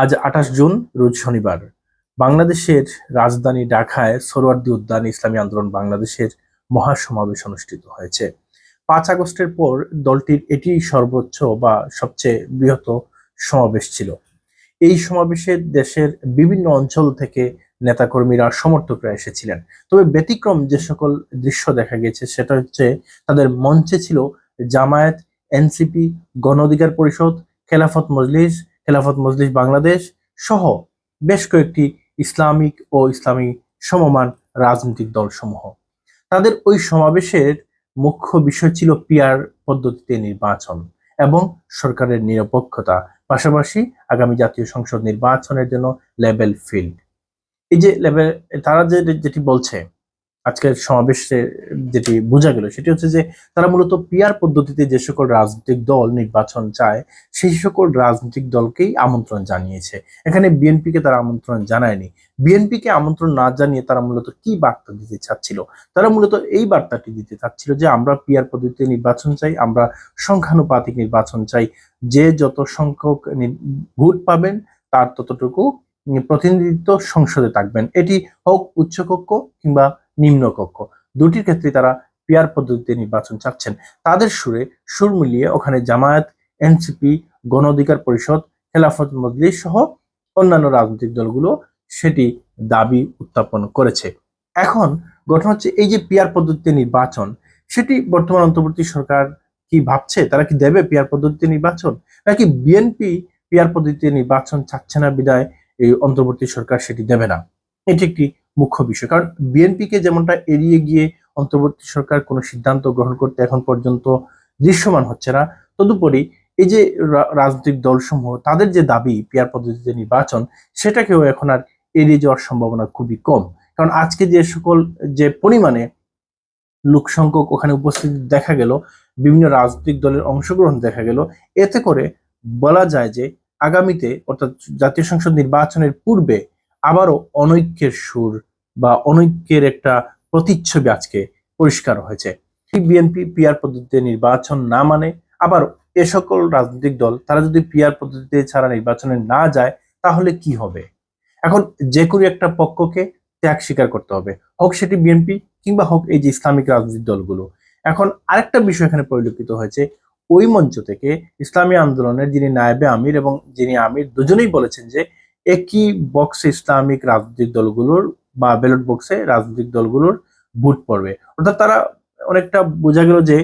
আজ আঠাশ জুন, রোজ শনিবার। বাংলাদেশের রাজধানী ঢাকায় সোহরাওয়ার্দী উদ্যানে ইসলামী আন্দোলন বাংলাদেশের মহাসমাবেশ অনুষ্ঠিত হয়েছে। পাঁচ আগস্টের পর দলটির এটি সর্বোচ্চ বা সবচেয়ে বৃহৎ সমাবেশ ছিল। এই সমাবেশে দেশের বিভিন্ন অঞ্চল থেকে নেতাকর্মীরা, সমর্থকরা এসেছিলেন। তবে ব্যতিক্রম যে সকল দৃশ্য দেখা গেছে, সেটা হচ্ছে তাদের মঞ্চে ছিল জামায়াত, এনসিপি গণ অধিকার পরিষদ, খেলাফত মজলিস খেলাফত মজলিস বাংলাদেশ সহ বেশ কয়েকটি ইসলামিক ও ইসলামী সমমান রাজনৈতিক দলসমূহ। তাদের ওই সমাবেশের মুখ্য বিষয় ছিল পিয়ার পদ্ধতিতে নির্বাচন এবং সরকারের নিরপেক্ষতা, পাশাপাশি আগামী জাতীয় সংসদ নির্বাচনের জন্য লেভেল ফিল্ড। এই যে লেভেল তারা যে, যেটি বলছে আজকের সমাবেশে যেটি বোঝা গেল সেটি হচ্ছে যে তারা মূলত পিয়ার পদ্ধতিতে যে সকল রাজনৈতিক দল নির্বাচন চায়, সেই সকল রাজনৈতিক দলকেই আমন্ত্রণ জানিয়েছে। এখানে বিএনপিকে তারা আমন্ত্রণ জানায়নি। বিএনপিকে আমন্ত্রণ না জানিয়ে তারা মূলত কি বার্তা দিতে চাচ্ছিল? তারা মূলত এই বার্তাটি দিতে চাচ্ছিল যে আমরা পিয়ার পদ্ধতিতে নির্বাচন চাই, আমরা সংখ্যানুপাতিক নির্বাচন চাই। যে যত সংখ্যক ভোট পাবেন, তার ততটুকু প্রতিনিধিত্ব সংসদে থাকবেন। এটি হোক উচ্চকক্ষ কিংবা নিম্নকক্ষ। দুটির ক্ষেত্রে তারা পিয়ার পদ্ধতিতে নির্বাচন চাচ্ছেন। তাদের সুরে সুর মিলিয়ে ওখানে জামায়াত এনসিপি গণ অধিকার পরিষদ, খেলাফত মজলিস সহ অন্যান্য রাজনৈতিক দলগুলো সেটি দাবি উত্থাপন করেছে। এখন ঘটনা হচ্ছে এই যে পিয়ার পদ্ধতিতে নির্বাচন, সেটি বর্তমান অন্তর্বর্তী সরকার কি ভাবছে? তারা কি দেবে পিয়ার পদ্ধতিতে নির্বাচন? নাকি বিএনপি পিয়ার পদ্ধতিতে নির্বাচন চাচ্ছে না বিদায় এই অন্তর্বর্তী সরকার সেটি দেবে না? এটি একটি মুখ্য বিষয়। কারণ বিএনপিকে যেমনটা এড়িয়ে গিয়ে অন্তর্বর্তী সরকার কোনো সিদ্ধান্ত গ্রহণ করতে এখন পর্যন্ত দৃশ্যমান হচ্ছে না, তদুপরি এই যে রাজনৈতিক দলসমূহ, তাদের যে দাবি পিয়ার পদ্ধতিতে নির্বাচন, সেটাকেও এখন আর এড়িয়ে যাওয়ার সম্ভাবনা খুবই কম। কারণ আজকে যে সকল, যে পরিমাণে লোক সংখ্যক ওখানে উপস্থিত দেখা গেল, বিভিন্ন রাজনৈতিক দলের অংশগ্রহণ দেখা গেল, এতে করে বলা যায় যে আগামীতে অর্থাৎ জাতীয় সংসদ নির্বাচনের পূর্বে আবারও অনৈক্যের সুর বা অনৈক্যের একটা প্রতিচ্ছবি আজকে পরিষ্কার হয়েছে। বিএনপি পিয়ার পদ্ধতিতে নির্বাচন না মানে আবার এ সকল রাজনৈতিক দল, তারা যদি পিয়ার পদ্ধতিতে ছাড়া নির্বাচনে না যায়, তাহলে কি হবে? এখন যে কোনো একটা পক্ষকে ত্যাগ স্বীকার করতে হবে। হোক সেটি বিএনপি কিংবা হোক এই যে ইসলামিক রাজনৈতিক দলগুলো। এখন আরেকটা বিষয় এখানে পরিলক্ষিত হয়েছে। ওই মঞ্চ থেকে ইসলামী আন্দোলনের যিনি নায়েবে আমির এবং যিনি আমির দুজনেই বলেছেন যে একই বক্সে ইসলামিক রাজনৈতিক দলগুলোর বা ব্যালট বক্সে রাজনৈতিক দলগুলোর ভোট পড়বে। অর্থাৎ তারা অনেকটা বোঝা গেল যে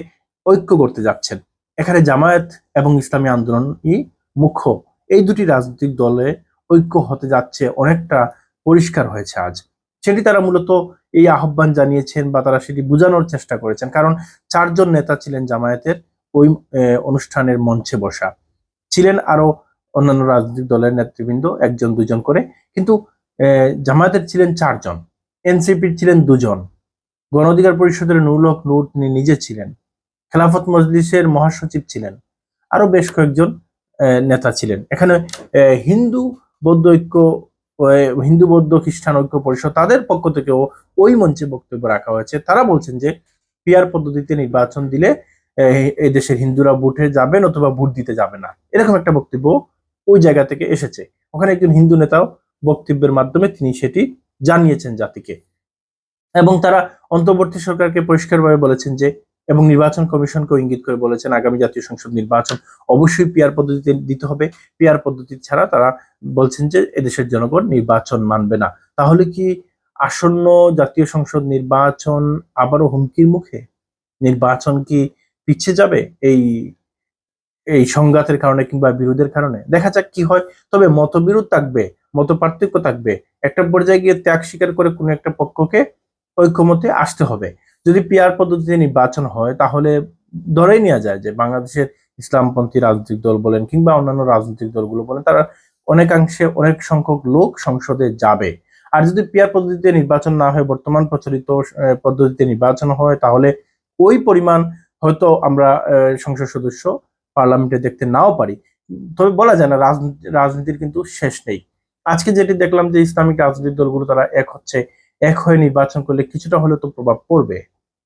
ঐক্য করতে যাচ্ছেন। এখানে জামায়াত এবং ইসলামী আন্দোলনই মুখ্য। এই দুটি রাজনৈতিক দলে ঐক্য হতে যাচ্ছে অনেকটা পরিষ্কার হয়েছে আজ। সেটি তারা মূলত এই আহ্বান জানিয়েছেন বা তারা সেটি বোঝানোর চেষ্টা করেছেন। কারণ চারজন নেতা ছিলেন জামায়াতের ওই অনুষ্ঠানের মঞ্চে বসা। ছিলেন আরও অন্যান্য রাজনৈতিক দলের নেতৃবৃন্দ একজন, দুজন করে। কিন্তু জামায়াতের ছিলেন চারজন, এনসিপির ছিলেন দুজন গণ অধিকার পরিষদের নুরুল হক নূর তিনি নিজে ছিলেন, খেলাফত মজলিসের মহাসচিব ছিলেন আরও বেশ কয়েকজন নেতা ছিলেন। এখানে হিন্দু বৌদ্ধ ঐক্য হিন্দু বৌদ্ধ খ্রিস্টান ঐক্য পরিষদ তাদের পক্ষ থেকেও ওই মঞ্চে বক্তব্য রাখা হয়েছে। তারা বলছেন যে পিয়ার পদ্ধতিতে নির্বাচন দিলে এই দেশের হিন্দুরা ভোটে যাবেন অথবা ভোট দিতে যাবে না। এরকম একটা বক্তব্য ওই জায়গা থেকে এসেছে। ওখানে একজন হিন্দু নেতাও বক্তব্যের মাধ্যমে তিনি সেটি জানিয়েছেন জাতিকে। এবং তারা অন্তর্বর্তী সরকারকে পরিষ্কারভাবে বলেছেন যে, এবং নির্বাচন কমিশনকেও ইঙ্গিত করে বলেছেন, আগামী জাতীয় সংসদ নির্বাচন অবশ্যই পিয়ার পদ্ধতিতে দিতে হবে। পিয়ার পদ্ধতি ছাড়া তারা বলছেন যে, এদেশের জনগণ নির্বাচন মানবে না। তাহলে কি আসন্ন জাতীয় সংসদ নির্বাচন আবারও হুমকির মুখে? নির্বাচন কি পিছিয়ে যাবে? এই এই সংঘাতের কারণে কিংবা বিরোধের কারণে। দেখা যাক কি হয়। তবে মতবিরোধ থাকবে মত পার্থক্য থাকবে। একটা পর্যায়ে গিয়ে ত্যাগ স্বীকার করে কোনো একটা পক্ষকে ঐক্যমতে আসতে হবে। যদি পিয়ার পদ্ধতিতে নির্বাচন হয়, তাহলে ধরেই নেওয়া যায় যে বাংলাদেশের ইসলামপন্থী রাজনৈতিক দল বলেন কিংবা অন্যান্য রাজনৈতিক দলগুলো বলেন, তারা অনেকাংশে অনেক সংখ্যক লোক সংসদে যাবে। আর যদি পিয়ার পদ্ধতিতে নির্বাচন না হয়, বর্তমান প্রচলিত পদ্ধতিতে নির্বাচন হয়, তাহলে ওই পরিমাণ হয়তো আমরা সংসদ সদস্য পার্লামেন্টে দেখতে নাও পারি। তবে বলা যায় না, রাজনীতি, রাজনীতির কিন্তু শেষ নেই। আজকে যেটি দেখলাম যে ইসলামিক রাজনৈতিক দলগুলো তারা এক হচ্ছে, এক হয়ে নির্বাচন করলে কিছুটা হলেও তো প্রভাব পড়বে।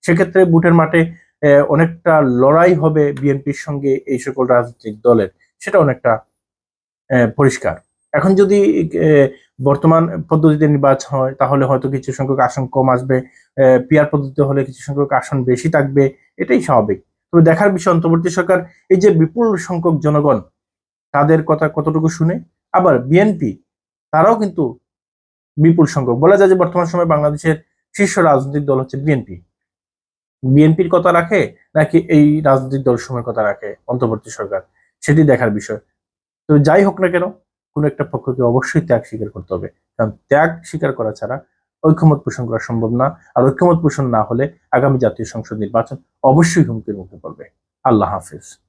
সেক্ষেত্রে বুটের মাঠে অনেকটা লড়াই হবে বিএনপির সঙ্গে এই সকল রাজনৈতিক দলের। সেটা অনেকটা পরিষ্কার। এখন যদি বর্তমান পদ্ধতিতে নির্বাচন হয়, তাহলে হয়তো কিছু সংখ্যক আসন কম আসবে। পিয়ার পদ্ধতিতে হলে কিছু সংখ্যক আসন বেশি থাকবে। এটাই স্বাভাবিক। তবে দেখার বিষয়, অন্তর্বর্তী সরকার এই যে বিপুল সংখ্যক জনগণ, তাদের কথা কতটুকু শুনে, আবার বিএনপি তারাও কিন্তু বিপুল সংখ্যক। বলা যায় যে বর্তমান সময়ে বাংলাদেশের শীর্ষ রাজনৈতিক দল হচ্ছে বিএনপি বিএনপির কথা রাখে নাকি এই রাজনৈতিক দল সময়ের কথা রাখে অন্তর্বর্তী সরকার? সেটি দেখার বিষয়। তো যাই হোক না কেন, কোনো একটা পক্ষকে অবশ্যই ত্যাগ স্বীকার করতে হবে। কারণ ত্যাগ স্বীকার করা ছাড়া ঐক্যমত পোষণ করা সম্ভব না। আর ঐক্যমত পোষণ না হলে আগামী জাতীয় সংসদ নির্বাচন অবশ্যই হুমকির মুখে পড়বে। আল্লাহ হাফিজ।